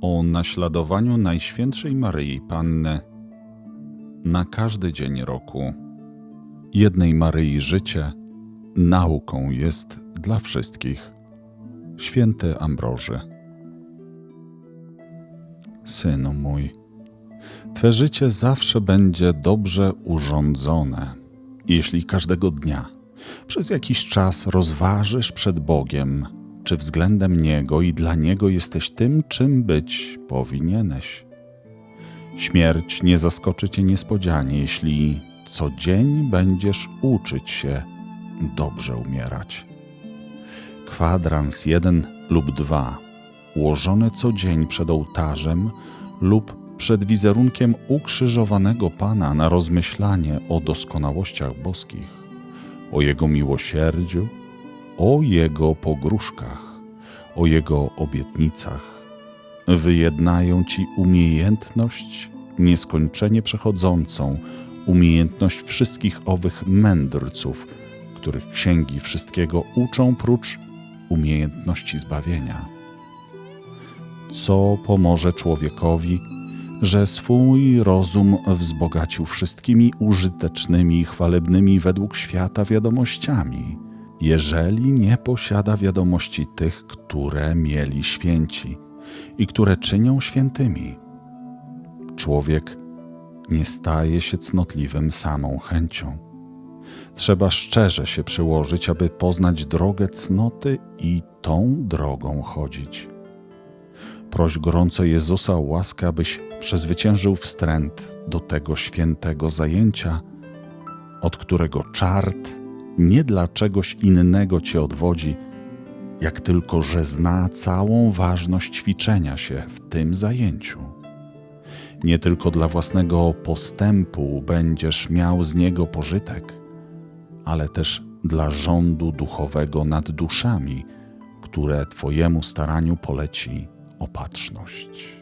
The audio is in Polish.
o naśladowaniu Najświętszej Maryi Panny na każdy dzień roku. Jednej Maryi życie nauką jest dla wszystkich. Święty Ambroży. Synu mój, Twe życie zawsze będzie dobrze urządzone, jeśli każdego dnia przez jakiś czas rozważysz przed Bogiem, czy względem Niego i dla Niego jesteś tym, czym być powinieneś. Śmierć nie zaskoczy Cię niespodzianie, jeśli co dzień będziesz uczyć się dobrze umierać. Kwadrans jeden lub dwa, ułożone co dzień przed ołtarzem lub przed wizerunkiem ukrzyżowanego Pana na rozmyślanie o doskonałościach boskich, o Jego miłosierdziu, o Jego pogróżkach, o Jego obietnicach, wyjednają Ci umiejętność nieskończenie przechodzącą, umiejętność wszystkich owych mędrców, których księgi wszystkiego uczą prócz umiejętności zbawienia. Co pomoże człowiekowi, że swój rozum wzbogacił wszystkimi użytecznymi i chwalebnymi według świata wiadomościami, jeżeli nie posiada wiadomości tych, które mieli święci i które czynią świętymi. Człowiek nie staje się cnotliwym samą chęcią. Trzeba szczerze się przyłożyć, aby poznać drogę cnoty i tą drogą chodzić. Proś gorąco Jezusa o łaskę, abyś przezwyciężył wstręt do tego świętego zajęcia, od którego czart nie dla czegoś innego cię odwodzi, jak tylko, że zna całą ważność ćwiczenia się w tym zajęciu. Nie tylko dla własnego postępu będziesz miał z niego pożytek, ale też dla rządu duchowego nad duszami, które Twojemu staraniu poleci opatrzność.